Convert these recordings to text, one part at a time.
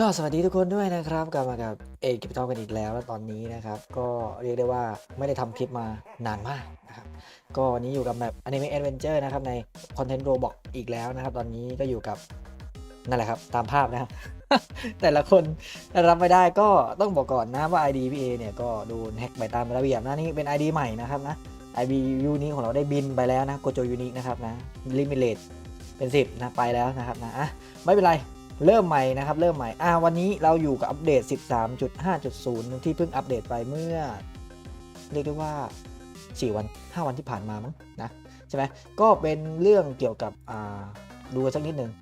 ก็สวัสดีทุกคนด้วยนะครับกลับมากับเอกกิปทอกันอีกแล้วแล้วตอนนี้นะครับ ก็เรียกได้ว่าไม่ได้ทำคลิปมานานมากนะครับ ก็วันนี้อยู่กับแบบ Anime Adventure นะครับ ในคอนเทนต์โรบอกอีกแล้วนะครับ ตอนนี้ก็อยู่กับนั่นแหละครับ ตามภาพนะครับ แต่ละคนรับไม่ได้ก็ต้องบอกก่อนนะว่า ID พี่เอเนี่ยก็โดนแฮ็กไปตามระเบียบนะนี่เป็น ID ใหม่นะครับนะ ID ยูนี้ของเราได้บินไปแล้วนะโกโจยูนินะครับนะลิมิเลตเป็น 10นะไปแล้วนะครับนะอะไม่เป็นไร เริ่มใหม่นะครับ เริ่มใหม่อ่าวันนี้เราอยู่กับอัปเดต 13.5.0 ที่เพิ่งอัปเดตไปเมื่อ เรียกได้ว่า 4 วัน 5 วันที่ผ่านมามั้งนะใช่ไหมก็เป็นเรื่องเกี่ยวกับอ่าดูสักนิดหนึ่ง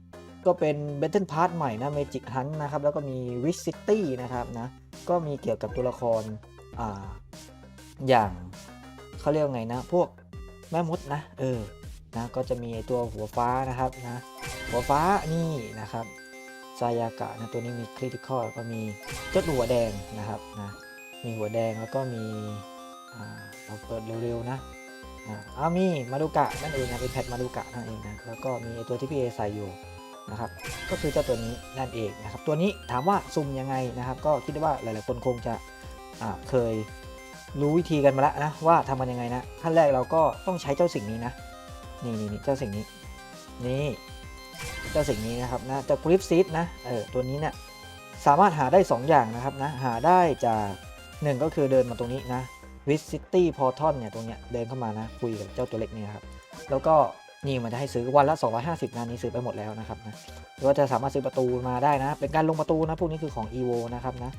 ก็เป็น Battle Pass ใหม่นะ Magic Hunt นะครับ แล้วก็มี Wish City นะครับนะ ก็มีเกี่ยวกับตัวละครอ่าอย่างเขาเรียกไงนะ พวกแม่มดนะ เออนะก็จะมีตัวหัวฟ้านะครับนะหัวฟ้านี่นะครับ ซายากะนะตัวนี้มีคริติคอลก็มีเจ้าหัวแดงนะครับนะมีหัวแดงแล้วก็มีเราเปิดเร็วๆนะอ่ามีมาดูกะนั่นเองนะเป็นแพทมาดูกะนั่นเองนะแล้วก็มีตัวที่พี่เอใส่อยู่นะครับก็คือเจ้าตัวนี้นั่นเองนะครับตัวนี้ถามว่าซุ่มยังไงนะครับ ก็คิดว่าหลายๆคนคงจะเคยรู้วิธีกันมาแล้วนะว่าทำมันยังไงนะขั้นแรกเราก็ต้องใช้เจ้าสิ่งนี้นะนี่นี่นี่เจ้าสิ่งนี้นี่ เจ้าสิ่งนี้นะครับนะเจ้ากริฟซีดนะเออตัวนี้เนี่ยสามารถหาได้ 2 อย่างนะครับนะหาได้จากหนึ่งก็คือเดินมาตรงนี้นะวิสซิตี้พอร์ทอนเนี่ยตรงเนี้ยเดินเข้ามานะคุยกับเจ้าตัวเล็กเนี่ยครับแล้วก็นี่มันจะให้ซื้อวันละ 250นะนี้ซื้อไปหมดแล้วนะครับนะหรือว่าจะสามารถซื้อประตูมาได้นะ เป็นการลงประตูนะพวกนี้คือของ EVO นะครับนะ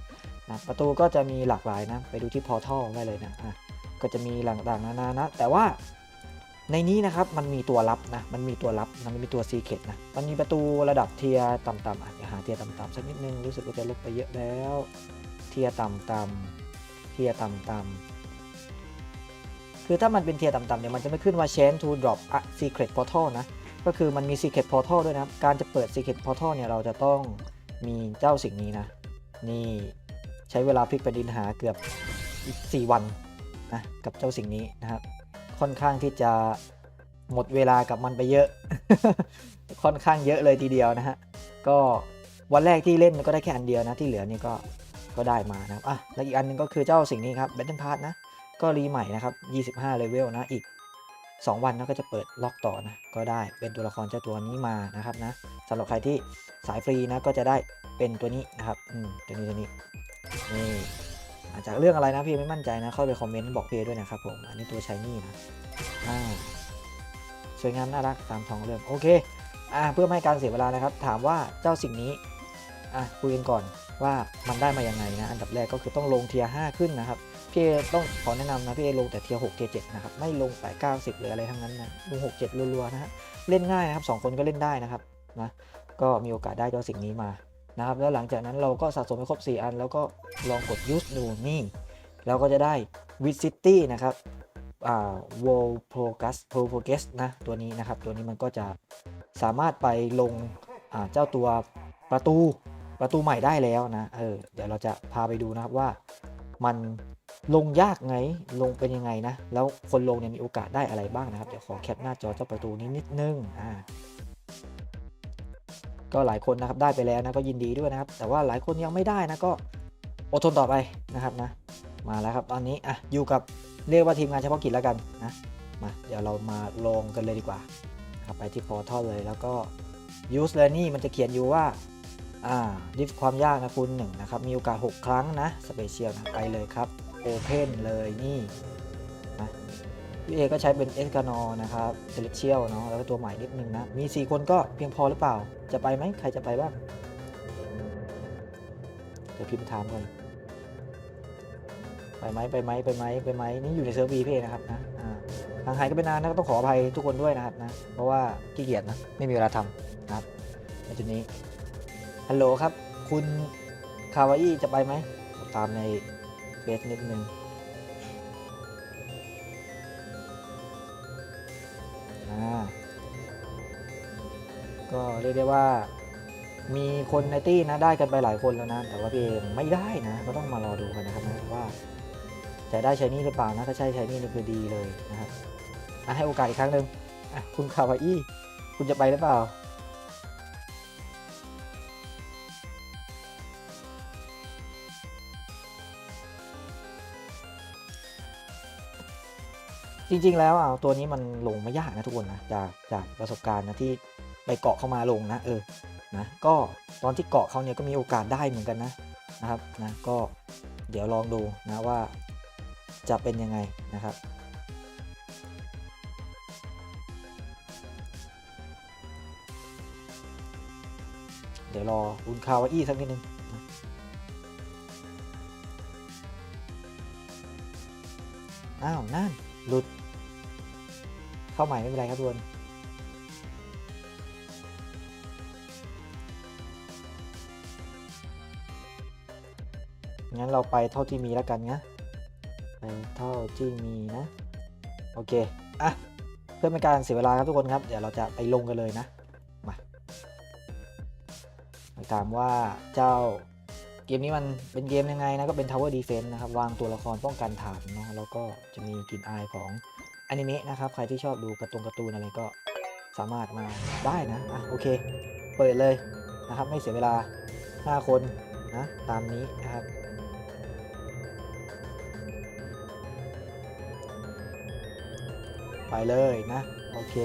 นะประตูก็จะมีหลากหลายนะ ไปดูที่พอร์ทัลได้เลยนะอะก็จะมีต่างๆนานานะ แต่ว่า ในนี้นะครับมันมีตัวลับนะ มันมีตัวลับนะมันมีตัวซีเคตนะ มันมีประตูระดับเทียต่ำๆอะเดี๋ยวหาเทียต่ำๆสักนิดนึง รู้สึกว่าจะลบไปเยอะแล้ว เทียต่ำๆเทียต่ำๆคือถ้ามันเป็นเทียต่ำๆเนี่ยมันจะไม่ขึ้นว่า chain to drop a secret portal นะ ก็คือมันมี secret portal ด้วยนะ การจะเปิด secret portal เนี่ยเราจะต้องมีเจ้าสิ่งนี้นะ นี่ใช้เวลาพลิกแผ่นดินหาเกือบอีก4วันนะกับเจ้าสิ่งนี้นะครับ ค่อนข้างที่จะหมดเวลากับมันไปเยอะ ค่อนข้างเยอะเลยทีเดียวนะฮะ ก็วันแรกที่เล่นก็ได้แค่อันเดียวนะที่เหลือนี่ก็ก็ได้มานะครับอะแล้วอีกอันหนึงก็คือเจ้าสิ่งนี้ครับ Battle Pass นะ ก็รีใหม่นะครับ 25 เลเวลนะ อีก 2 วันนะก็จะเปิดล็อกต่อนะ ก็ได้เป็นตัวละครเจ้าตัวนี้มานะครับนะสำหรับใครที่สายฟรีนะก็จะได้เป็นตัวนี้นะครับ อืมตัวนี้ตัวนี้นี่ อาจจะเรื่องอะไรนะพี่ไม่มั่นใจนะเข้าไปคอมเมนต์บอกพี่ด้วยนะครับผมอันนี้ตัวชายนี่นะอ่าสวยงามน่ารักตามท้องเรื่องโอเคอ่าเพื่อไม่ให้การเสียเวลานะครับ ถามว่าเจ้าสิ่งนี้อะคุยกันก่อนว่ามันได้มายังไงนะอันดับแรกก็คือต้องลงเทียร์5ขึ้นนะครับพี่ต้องขอแนะนำนะพี่เอลงแต่เทียร์6เทียร์7นะครับไม่ลงแต่90หรืออะไรทั้งนั้นนะลง6 7รัวๆนะฮะเล่นง่ายนะครับสองคนก็เล่นได้นะครับนะก็มีโอกาสได้เจ้าสิ่งนี้มา นะครับ แล้วหลังจากนั้นเราก็สะสมไปครบ 4 อัน แล้วก็ลองกด use ดูนี่ เราก็จะได้ with city นะครับอ่า world progress progress นะตัวนี้นะครับ ตัวนี้มันก็จะสามารถไปลงอ่าเจ้าตัวประตูประตูใหม่ได้แล้วนะ เออ เดี๋ยวเราจะพาไปดูนะครับว่ามันลงยากไง ลงเป็นยังไงนะ แล้วคนลงเนี่ยมีโอกาสได้อะไรบ้างนะครับ เดี๋ยวขอแคปหน้าจอเจ้าประตูนี้นิดนึง อ่า ก็หลายคนนะครับได้ไปแล้วนะก็ยินดีด้วยนะครับ แต่ว่าหลายคนยังไม่ได้นะก็อดทนต่อไปนะครับนะ มาแล้วครับตอนนี้อะอยู่กับเรียกว่าทีมงานเฉพาะกิจแล้วกันนะมาเดี๋ยวเรามาลงกันเลยดีกว่าครับไปที่พอร์ทัลเลยแล้วก็ use learning มันจะเขียนอยู่ว่าอ่าดิฟความยากนะคุณหนึ่งนะครับมีโอกาส 6 ครั้งนะสเปเชียลนะไปเลยครับ Open เลยนี่ พี่เอก็ใช้เป็นเอสกานอนะครับเซเลเชียลเนาะแล้วก็ตัวใหม่นิดนึงนะ มี 4 คนก็เพียงพอหรือเปล่า จะไปไหมใครจะไปบ้างเดี๋ยวพิมพ์ถามก่อนไปไหมไปไหมไปไหมไปไหมนี่อยู่ในเซิร์ฟวีพี่เอนะครับนะอ่าห่างหายกันไปนานนะก็ต้องขออภัยทุกคนด้วยนะครับนะเพราะว่าขี้เกียจนะไม่มีเวลาทำนะครับในจุดนี้ฮัลโหลครับ คุณคาวาอี้จะไปไหมตามในเฟซนิดนึง อ่าก็เรียกได้ว่ามีคนในตี้นะได้กันไปหลายคนแล้วนะ แต่ว่าพี่เองไม่ได้นะ ก็ต้องมารอดูกันนะครับนะว่า จะได้ใช้นี่หรือเปล่านะ ถ้าใช่ใช้นี่นี่คือดีเลยนะครับให้โอกาสอีกครั้งหนึ่งคุณคาวาอี้คุณจะไปหรือเปล่า จริงๆแล้วอะตัวนี้มันลงไม่ยากนะทุกคนนะจากจากประสบการณ์นะที่ไปเกาะเข้ามาลงนะเออนะก็ตอนที่เกาะเขาเนี่ยก็มีโอกาสได้เหมือนกันนะนะครับนะก็เดี๋ยวลองดูนะว่าจะเป็นยังไงนะครับเดี๋ยวรออุนคาวาอี้สักนิดนึงอ้าว นั่น หลุด เข้าใหม่ไม่เป็นไรครับทุกคนงั้นเราไปเท่าที่มีแล้วกันนะไปเท่าที่มีนะ โอเค อะ เพื่อเป็นการเสียเวลาครับทุกคนครับ เดี๋ยวเราจะไปลงกันเลยนะ มาไปตามว่าเจ้าเกมนี้มันเป็นเกมยังไงนะ ก็เป็น Tower Defense นะครับ วางตัวละครป้องกันฐานเนาะ แล้วก็จะมีกลิ่นอายของ อนิเมะนะครับ ใครที่ชอบดูการ์ตูนการ์ตูนอะไรก็สามารถมาได้นะอะโอเค เปิดเลยนะครับ ไม่เสียเวลา 5 คนนะ ตามนี้นะครับ ไปเลยนะ โอเค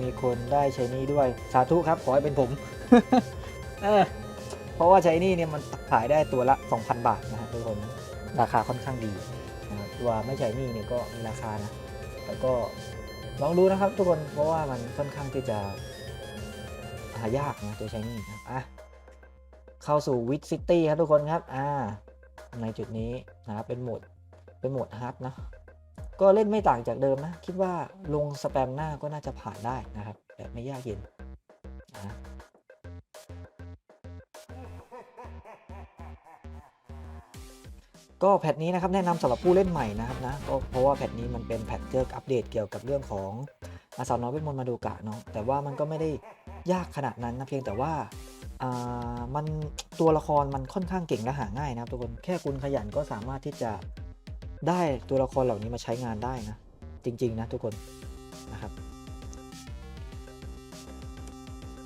มีคนได้ใช้นี่ด้วยสาธุครับขอให้เป็นผม เออเพราะว่าใช้นี่เนี่ยมันขายได้ตัวละ 2,000 บาทนะฮะทุกคน ราคาค่อนข้างดีนะตัวไม่ใช้นี่เนี่ยก็มีราคานะ แล้วก็ลองดูนะครับทุกคนเพราะว่ามันค่อนข้างที่จะหายากนะตัวใช้นี่ครับอะเข้าสู่วิดซิตี้ครับทุกคนครับอ่าในจุดนี้นะครับเป็นโหมดเป็นโหมดฮาร์ดนะก็เล่นไม่ต่างจากเดิมนะ คิดว่าลงสแปมหน้าก็น่าจะผ่านได้นะครับ แบบไม่ยากเย็นนะ ก็แพทนี้นะครับแนะนำสำหรับผู้เล่นใหม่นะครับนะก็เพราะว่าแพทนี้มันเป็นแพทเจออัปเดตเกี่ยวกับเรื่องของอาสาวน้อยเวทมนต์มาดูกะเนาะแต่ว่ามันก็ไม่ได้ยากขนาดนั้นนะเพียงแต่ว่าอ่ามันตัวละครมันค่อนข้างเก่งและหาง่ายนะครับทุกคนแค่คุณขยันก็สามารถที่จะได้ตัวละครเหล่านี้มาใช้งานได้นะ จริง ๆ นะทุกคนนะครับ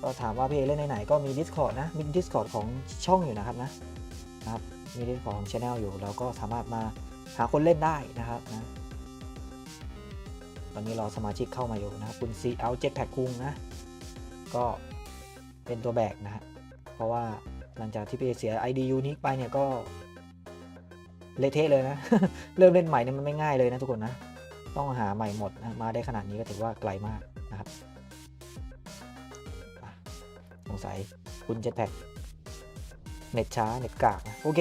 ก็ถามว่าพี่เอเล่นไหนๆก็มี Discord นะมี Discord ของช่องอยู่นะครับนะนะครับ มี Discord ของ Channel อยู่เราก็สามารถมาหาคนเล่นได้นะครับนะตอนนี้รอสมาชิกเข้ามาอยู่นะค,คุณ C L Jet Pack คุงนะ ก็เป็นตัวแบกนะฮะเพราะว่าหลังจากที่พี่เสีย ID Unique ไปเนี่ยก็เละเทะเลยนะ เริ่มเล่นใหม่เนี่ยมันไม่ง่ายเลยนะทุกคนนะ ต้องหาใหม่หมดนะมาได้ขนาดนี้ก็ถือว่าไกลมากนะครับสงสัยคุณเจ็ตแพ็ก เน็ตช้าเน็ตกากนะโอเค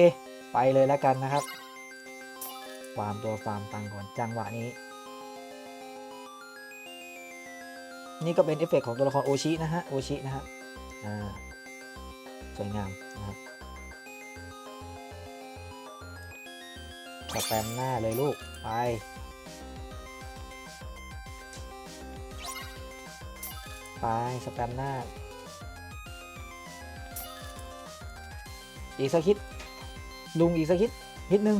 ไปเลยแล้วกันนะครับฟาร์มตัวฟาร์มตังก่อนจังหวะนี้ นี่ก็เป็นเอฟเฟกต์ของตัวละครโอชินะฮะโอชินะฮะอ่าสวยงามนะครับสแปมหน้าเลยลูก ไปไปสแปมหน้า อีกสักฮิตลุงอีกสักฮิตฮิตหนึ่ง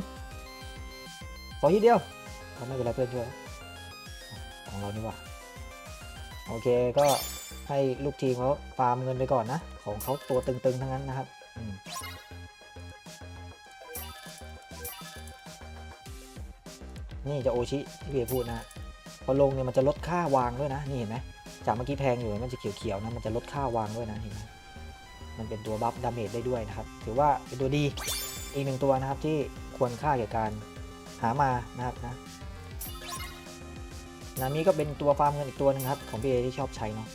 ขอฮิตเดียวเอาไม่เป็นไรเพื่อนช่วยของเรานี่ว่าโอเคก็ให้ลูกทีมเขาฟาร์มเงินไปก่อนนะ ของเขาตัวตึงๆทั้งนั้นนะครับนี่จะโอชิที่พี่เอพูดนะพอลงเนี่ยมันจะลดค่าวางด้วยนะ นี่เห็นไหมจากเมื่อกี้แพงอยู่มันจะเขียวๆนะมันจะลดค่าวางด้วยนะเห็นไหม มันเป็นตัวบัฟดาเมจได้ด้วยนะครับ ถือว่าเป็นตัวดีอีกหนึ่งตัวนะครับที่ควรค่าแก่การหามานะครับนะนามีก็เป็นตัวฟาร์มเงินอีกตัวหนึงครับของพี่เอที่ชอบใช้เนาะ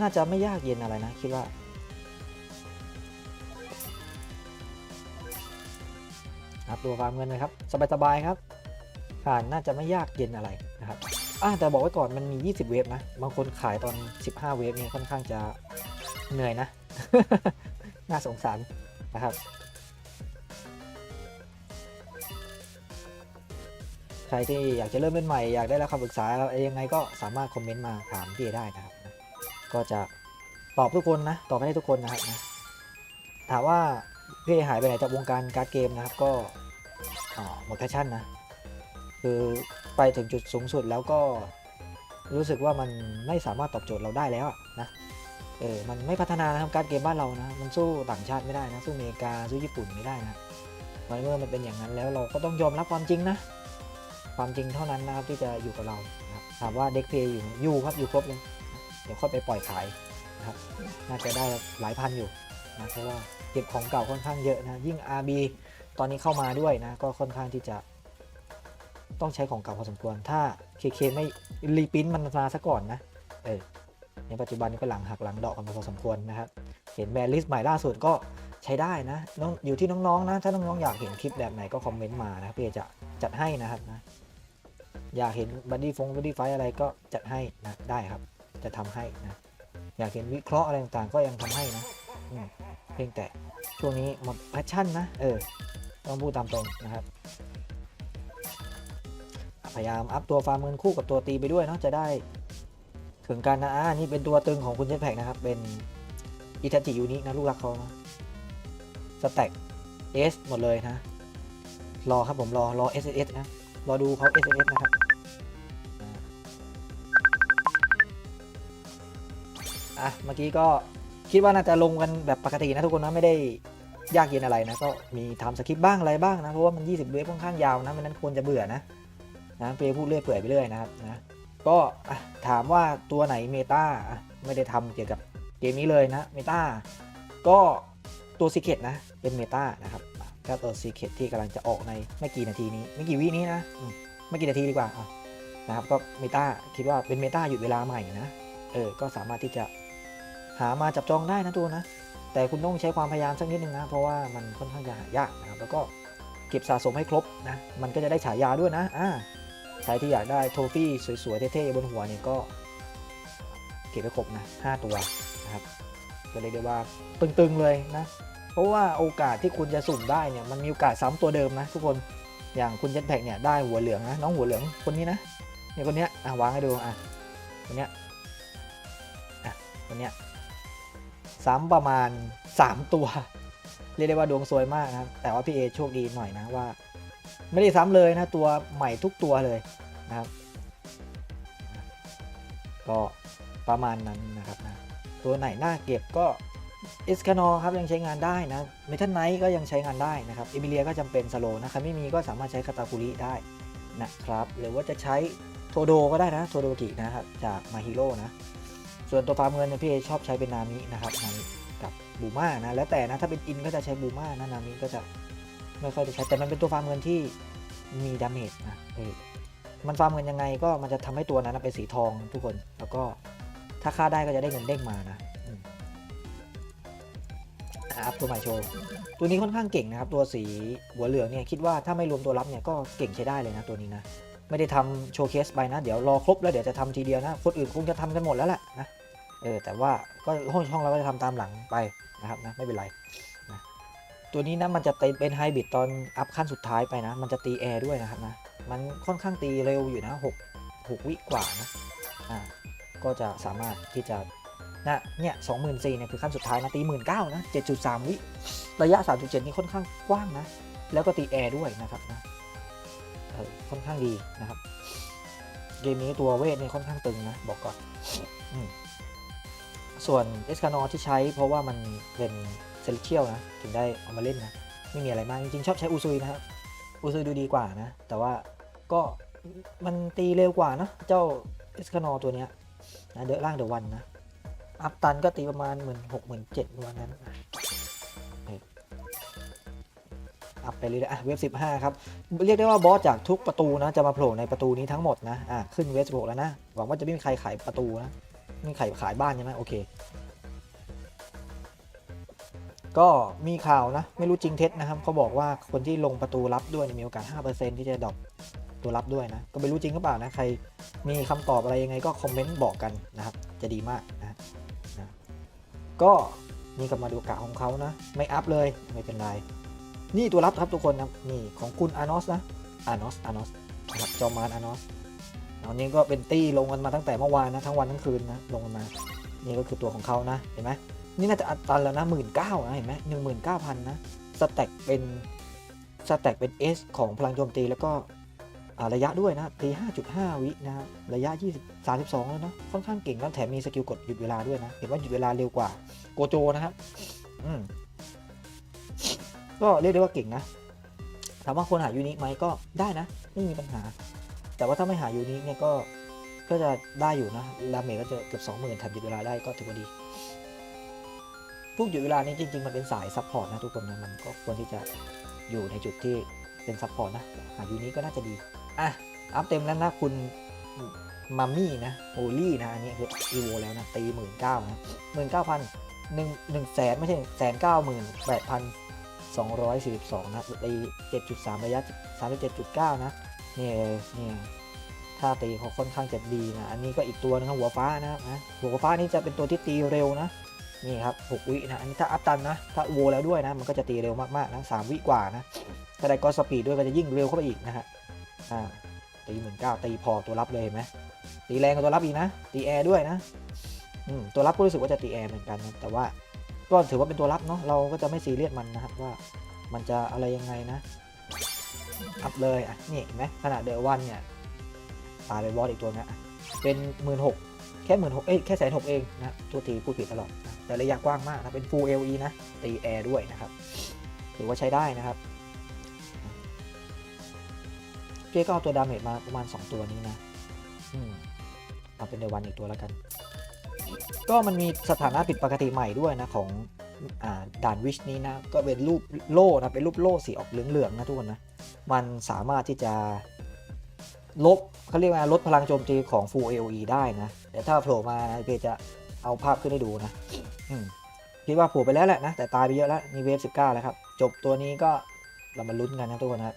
น่าจะไม่ยากเย็นอะไรนะ คิดว่า ครับตัวฟาร์มเงินนะครับ สบายๆครับผ่านน่าจะไม่ยากเย็นอะไรนะครับอะแต่บอกไว้ก่อนมันมี 20 เวฟนะ บางคนขายตอน 15 เวฟเนี่ยค่อนข้างจะเหนื่อยนะ น่าสงสารนะครับ ใครที่อยากจะเริ่มเล่นใหม่อยากได้รับคำปรึกษาอะไรยังไงก็สามารถคอมเมนต์มาถามพี่เอได้นะครับ ก็จะตอบทุกคนนะตอบให้ได้ทุกคนนะครับนะถามว่าพี่เอหายไปไหนจากวงการการ์ดเกมนะครับก็อ่าหมดแพชชั่นนะ คือไปถึงจุดสูงสุดแล้วก็รู้สึกว่ามันไม่สามารถตอบโจทย์เราได้แล้วนะ เออมันไม่พัฒนานะครับการเกมบ้านเรานะมันสู้ต่างชาติไม่ได้นะสู้อเมริกาสู้ญี่ปุ่นไม่ได้นะมันเมื่อมันเป็นอย่างนั้นแล้วเราก็ต้องยอมรับความจริงนะ ความจริงเท่านั้นนะครับที่จะอยู่กับเรานะครับถามว่าเด็กเพย์อยู่อยู่ครับอยู่ครบเลยเดี๋ยวค่อยไปปล่อยขายนะครับน่าจะได้หลายพันอยู่นะเพราะว่าเก็บของเก่าค่อนข้างเยอะนะยิ่ง RB ตอนนี้เข้ามาด้วยนะก็ค่อนข้างที่จะต้องใช้ของเก่าพอสมควร ถ้าเคเคไม่รีพินมันมาซะก่อนนะ เออ ในปัจจุบันนี้ก็หลังหักหลังดอกกันมาพอสมควรนะครับ เห็นแบรนด์ลิสต์ใหม่ล่าสุดก็ใช้ได้นะน้องอยู่ที่น้องๆนะ ถ้าน้องๆอยากเห็นคลิปแบบไหนก็คอมเมนต์มานะพี่จะจัดให้นะครับนะ อยากเห็นบัดดี้ฟงบัดดี้ไฟอะไรก็จัดให้นะได้ครับ จะทำให้นะ อยากเห็นวิเคราะห์อะไรต่างๆ ก็ยังทำให้นะเพียงแต่ช่วงนี้หมดแพชชั่นนะ เออ ต้องพูดตามตรงนะครับพยายามอัพตัวฟาร์มเงินคู่กับตัวตีไปด้วยเนาะจะได้ ถึงกันนะอ่านี่เป็นตัวตึงของคุณเจ t แพ k นะครับ เป็นอิทาจิยูนินะลูกรักเขานะสแต็กเอสหมดเลยนะ รอครับผมรอรอ S S นะ รอดูเขา S S นะครับอะเมื่อกี้ก็คิดว่าน่าจะลงกันแบบปกตินะทุกคนนะไม่ได้ยากเย็นอะไรนะ ก็มีทำสคริปต์บ้างอะไรบ้างนะ เพราะว่ามัน 20 เวฟค่อนข้างยาวนะม่นั้นควรจะเบื่อนะนะเปพูดเรื่อยเปื่อยไปเรื่อยนะครับนะ ก็ถามว่าตัวไหนเมตาไม่ได้ทำเกี่ยวกับเกมนี้เลยนะเมตาก็ตัวซีเคตนะเป็นเมตานะครับก็ตัวซีเคตที่กำลังจะออกในไม่กี่นาทีนี้ ไม่กี่วินี้นะไม่กี่นาทีดีกว่านะครับก็เมตาคิดว่าเป็นเมตาหยุดเวลาใหม่นะเออก็สามารถที่จะหามาจับจองได้นะตัวนะ แต่คุณต้องใช้ความพยายามสักนิดนึงนะ เพราะว่ามันค่อนข้างจะหายากนะครับแล้วก็เก็บสะสมให้ครบนะมันก็จะได้ฉายาด้วยนะอ่า ใครที่อยากได้โทฟี่สวยๆ เท่ๆ บนหัวเนี่ยก็เก็บไปครบนะ 5 ตัวนะครับก็เรียกได้ว่าตึงๆเลยนะ เพราะว่าโอกาสที่คุณจะสุ่มได้เนี่ยมันมีโอกาสซ้ำตัวเดิมนะทุกคนอย่างคุณเจ็ตแพ็กเนี่ยได้หัวเหลืองนะน้องหัวเหลืองคนนี้นะเนี่ยคนเนี้ยอะวางให้ดูอะคนเนี้ยอะคนเนี้ยซ้ำประมาณ 3 ตัว เรียกได้ว่าดวงซวยมากนะครับแต่ว่าพี่เอโชคดีหน่อยนะว่า ไม่ได้ซ้ำเลยนะตัวใหม่ทุกตัวเลยนะครับ ก็ประมาณนั้นนะครับนะตัวไหนน่าเก็บก็เอสคานอครับยังใช้งานได้นะเมทัลไนท์ก็ยังใช้งานได้นะครับเอมิเลียก็จำเป็นสโลนะครับไม่มีก็สามารถใช้คาตาคุริได้นะครับหรือว่าจะใช้โทโดก็ได้นะโทโดกินะครับจากมาฮิโร่นะส่วนตัวฟาร์มเงินเนี่ยพี่เอชอบใช้เป็นนามินะครับนามิกับบูม่านะแล้วแต่นะถ้าเป็นอินก็จะใช้บูม่านะนามิก็จะ ไม่ค่อยได้ใช้แต่มันเป็นตัวฟาร์มเงินที่มีดาเมจนะมันฟาร์มเงินยังไงก็มันจะทำให้ตัวนั้นเป็นสีทองทุกคน แล้วก็ถ้าฆ่าได้ก็จะได้เงินเด้งมานะอืมอะอัพตัวใหม่โชว์ ตัวนี้ค่อนข้างเก่งนะครับ ตัวสีหัวเหลืองเนี่ยคิดว่าถ้าไม่รวมตัวรับเนี่ยก็เก่งใช้ได้เลยนะตัวนี้นะ ไม่ได้ทำโชว์เคสไปนะ เดี๋ยวรอครบแล้วเดี๋ยวจะทำทีเดียวนะ คนอื่นคงจะทำกันหมดแล้วแหละนะ เออแต่ว่าก็ห้องช่องเราก็จะทำตามหลังไปนะครับนะไม่เป็นไร ตัวนี้นะมันจะเป็นไฮบริดตอนอัพขั้นสุดท้ายไปนะ มันจะตีแอร์ด้วยนะครับนะ มันค่อนข้างตีเร็วอยู่นะ6 6วิกว่านะ อ่า ก็จะสามารถที่จะนะเนี่ยสองหมื่นสี่เนี่ยคือขั้นสุดท้ายนะตีหมื่นเก้านะเจ็ดจุดสามวิ ระยะสามจุดเจ็ดนี่ค่อนข้างกว้างนะ แล้วก็ตีแอร์ด้วยนะครับนะค่อนข้างดีนะครับ เกมนี้ตัวเวทเนี่ยค่อนข้างตึงนะ บอกก่อนอส่วนเอสคานอที่ใช้เพราะว่ามันเป็น เซเลเชียลนะ ถึงได้เอามาเล่นนะ ไม่มีอะไรมาก จริงๆ ชอบใช้อูซุยนะครับ อูซุยดูดีกว่านะ แต่ว่าก็มันตีเร็วกว่านะ เจ้าเอสคานอตัวเนี้ยนะเดอะล่างเดอะวันนะ อัพตันก็ตีประมาณหมื่นหกหมื่นเจ็ดประมาณนั้นอัพไปเรื่อยๆอะเว็บสิบห้าครับ เรียกได้ว่าบอสจากทุกประตูนะ จะมาโผล่ในประตูนี้ทั้งหมดนะ อะ ขึ้นเวสบกแล้วนะ หวังว่าจะไม่มีใครขายประตูนะไม่มีใครขายบ้านใช่ไหมโอเค ก็มีข่าวนะ ไม่รู้จริงเท็จนะครับเขาบอกว่าคนที่ลงประตูรับด้วยมีโอกาส 5%ที่จะดรอปตัวรับด้วยนะ ก็ไม่รู้จริงหรือเปล่านะ ใครมีคำตอบอะไรยังไงก็คอมเมนต์บอกกันนะครับ จะดีมากนะนะก็นี่ก็มาดูกะของเขานะ ไม่อัพเลยไม่เป็นไร นี่ตัวรับครับทุกคนนะนี่ของคุณอานอสนะอานอสอานอสนะครับจอมานอานอสอันนี้ก็เป็นตี้ลงกันมาตั้งแต่เมื่อวานนะทั้งวันทั้งคืนนะลงกันมา นี่ก็คือตัวของเขานะเห็นไหม นี่น่าจะอัตราแล้วนะหมื่นเก้านะเห็นไหมหนึ่งหมื่นเก้าพันนะ สแต็กเป็น สแต็กเป็น S ของพลังโจมตีแล้วก็ระยะด้วยนะตีห้าจุดห้าวินะระยะยี่สิบสามสิบสองแล้วนะ ค่อนข้างเก่งแล้วแถมมีสกิลกดหยุดเวลาด้วยนะ เห็นว่าหยุดเวลาเร็วกว่าโกโจนะครับอืมก็เรียกได้ว่าเก่งนะ ถามว่าคนหายูนิคไหมก็ได้นะ ไม่มีปัญหา แต่ว่าถ้าไม่หายูนิคเนี่ยก็ ก็จะได้อยู่นะดาเมจก็จะเกือบสองหมื่นแถมหยุดเวลาได้ก็ถือว่าดี พวกหยุดเวลานี้จริง ๆ มันเป็นสายซัพพอร์ตนะทุกคนนะมันก็ควรที่จะอยู่ในจุดที่เป็นซัพพอร์ตนะหายูนิคก็น่าจะดีอะอัพเต็มแล้วนะคุณมัมมี่นะโอลี่นะอันนี้คืออีโวแล้วนะตีหมื่นเก้านะหมื่นเก้าพันหนึ่งหนึ่งแสนไม่ใช่แสนเก้าหมื่นแปดพันสองร้อยสี่สิบสองนะตีเจ็ดจุดสามระยะสามสิบเจ็ดจุดเก้านะนี่นี่ท่าตีเขาค่อนข้างจะดีนะ อันนี้ก็อีกตัวนึงครับหัวฟ้านะครับนะหัวฟ้านี่จะเป็นตัวที่ตีเร็วนะ นี่ครับหกวินะอันนี้ถ้าอัพตันนะถ้าโวแล้วด้วยนะมันก็จะตีเร็วมากๆนะสามวิกว่านะถ้าได้ก็สปีดด้วยก็จะยิ่งเร็วเข้าไปอีกนะฮะอ่าตีหมื่นเก้าตีพอตัวรับเลยเห็นไหมตีแรงกว่าตัวรับอีกนะตีแอร์ด้วยนะอืมตัวรับก็รู้สึกว่าจะตีแอร์เหมือนกันนะแต่ว่าก็ถือว่าเป็นตัวรับเนาะเราก็จะไม่ซีเรียสมันนะครับว่ามันจะอะไรยังไงนะอัพเลยอะนี่เห็นไหมขนาดเดอวันเนี่ยตายไปบอสอีกตัวนะเป็นหมื่นหกแค่หมื่นหกเอ้ยแค่แสนหกเองนะตัวทีพูดผิดตลอด แต่ระยะกว้างมากนะเป็น full LE นะ ตีแอร์ด้วยนะครับ ถือว่าใช้ได้นะครับพี่ก็เอาตัวดาเมจมาประมาณ 2 ตัวนี้นะอืมเอาเป็นเดวันอีกตัวแล้วกัน ก็มันมีสถานะผิดปกติใหม่ด้วยนะของอด่านวิชนี้นะ ก็เป็นรูปโล่นะ เป็นรูปโล่สีออกเหลืองๆนะทุกคนนะ มันสามารถที่จะลบเขาเรียกว่าลดพลังโจมตีของ Full AOE ได้นะ แต่ถ้าโผล่มาเพจะเอาภาพขึ้นให้ดูนะ คิดว่าผล่ไปแล้วแหละนะ แต่ตายไปเยอะแล้วมีเวฟ19แล้วครับ จบตัวนี้ก็เรามาลุ้นกันนะทุกคนนะ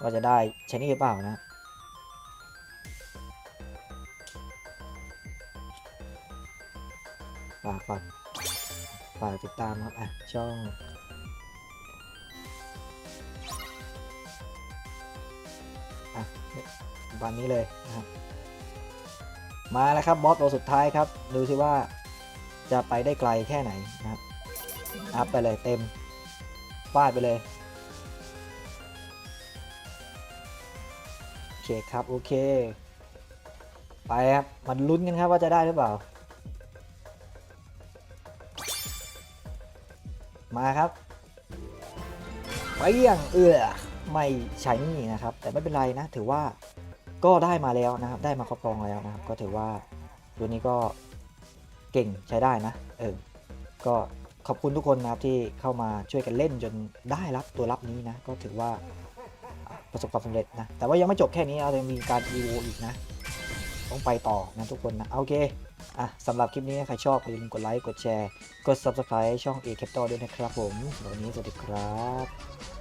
ว่าจะได้ชนี่หรือเปล่านะฝากฝากฝากติดตามครับอะช่องอะวันนี้เลยนะครับมาแล้วครับบอสตัวสุดท้ายครับ ดูสิว่า จะไปได้ไกลแค่ไหนนะครับอัพไปเลยเต็มฟาดไปเลยโอเคครับโอเค ไปครับมาลุ้นกันครับว่าจะได้หรือเปล่า มาครับไปยังเอือไม่ใช้นี่นะครับ แต่ไม่เป็นไรนะ ถือว่าก็ได้มาแล้วนะครับ ได้มาครอบครองแล้วนะครับ ก็ถือว่าตัวนี้ก็ เก่งใช้ได้นะ เออ ก็ขอบคุณทุกคนนะครับที่เข้ามาช่วยกันเล่นจนได้รับตัวรับนี้นะ ก็ถือว่าประสบความสำเร็จนะ แต่ว่ายังไม่จบแค่นี้เรายังมีการ e v o อีกนะ ต้องไปต่อนะทุกคนนะ โอเค อะสำหรับคลิปนี้ใครชอบอย่าลืมกดไลค์ กดแชร์ กด subscribe ช่อง A Capital ด้วยนะครับผม วันนี้สวัสดีครับ